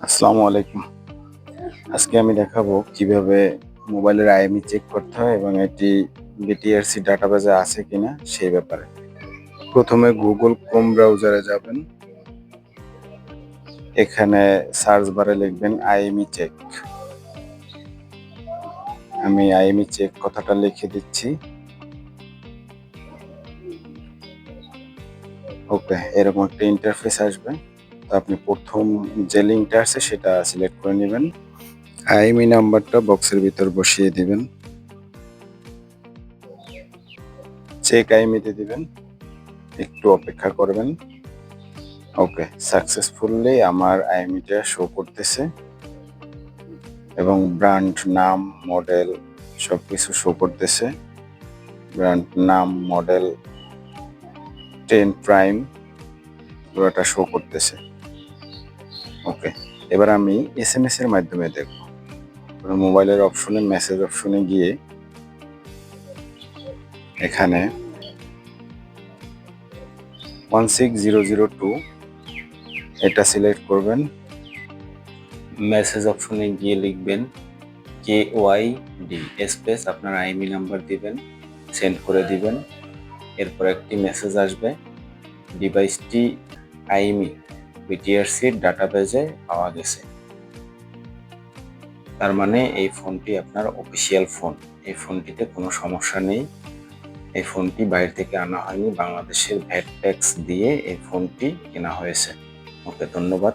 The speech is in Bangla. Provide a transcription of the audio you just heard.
আসসালামু আলাইকুম। আজকে আমি দেখাবো কীভাবে মোবাইলের আইএমই চেক করতে হয় এবং এটি বিটিআরসি ডাটাবেজে আছে কিনা সেই ব্যাপারে। প্রথমে গুগল ক্রোম ব্রাউজারে যাবেন। এখানে সার্চ বারে লিখবেন আইএমই চেক আমি আইএমই চেক কথাটা লিখে দিচ্ছি। ওকে, এরকম একটা ইন্টারফেস আসবে। আপনি প্রথম যে লিঙ্কটা আছে সেটা সিলেক্ট করে নেবেন। আইএমই নাম্বারটা বক্সের ভিতর বসিয়ে দিবেন। চেক আইএমইতে দিবেন। একটু অপেক্ষা করবেন। ওকে, সাকসেসফুলি আমার আইএমইটা শো করতেছে। এবং ব্র্যান্ড নাম, মডেল সব কিছু শো করতেছে। ব্র্যান্ড নাম, মডেল, টেন প্রাইম, পুরোটা শো করতেছে। ওকে এবার আমি এস এম এর মাধ্যমে দেখব। মোবাইলের অপশনে মেসেজ অপশনে গিয়ে এখানে one six zero zero two এটা সিলেক্ট করবেন। মেসেজ অপশনে গিয়ে লিখবেন কে ওয়াই ডি স্পেস আপনার আইএমই নাম্বার দিবেন সেন্ড করে দিবেন। এরপর একটি মেসেজ আসবে ডিভাইসটি আইএমই বিটিআরসির ডাটাবেজে পাওয়া গেছে। তার মানে এই ফোনটি আপনার অফিসিয়াল ফোন এই ফোনটিতে কোনো সমস্যা নেই। এই ফোনটি বাইরে থেকে আনা হয়নি। বাংলাদেশের ভ্যাট ট্যাক্স দিয়ে এই ফোনটি কেনা হয়েছে। ওকে, ধন্যবাদ।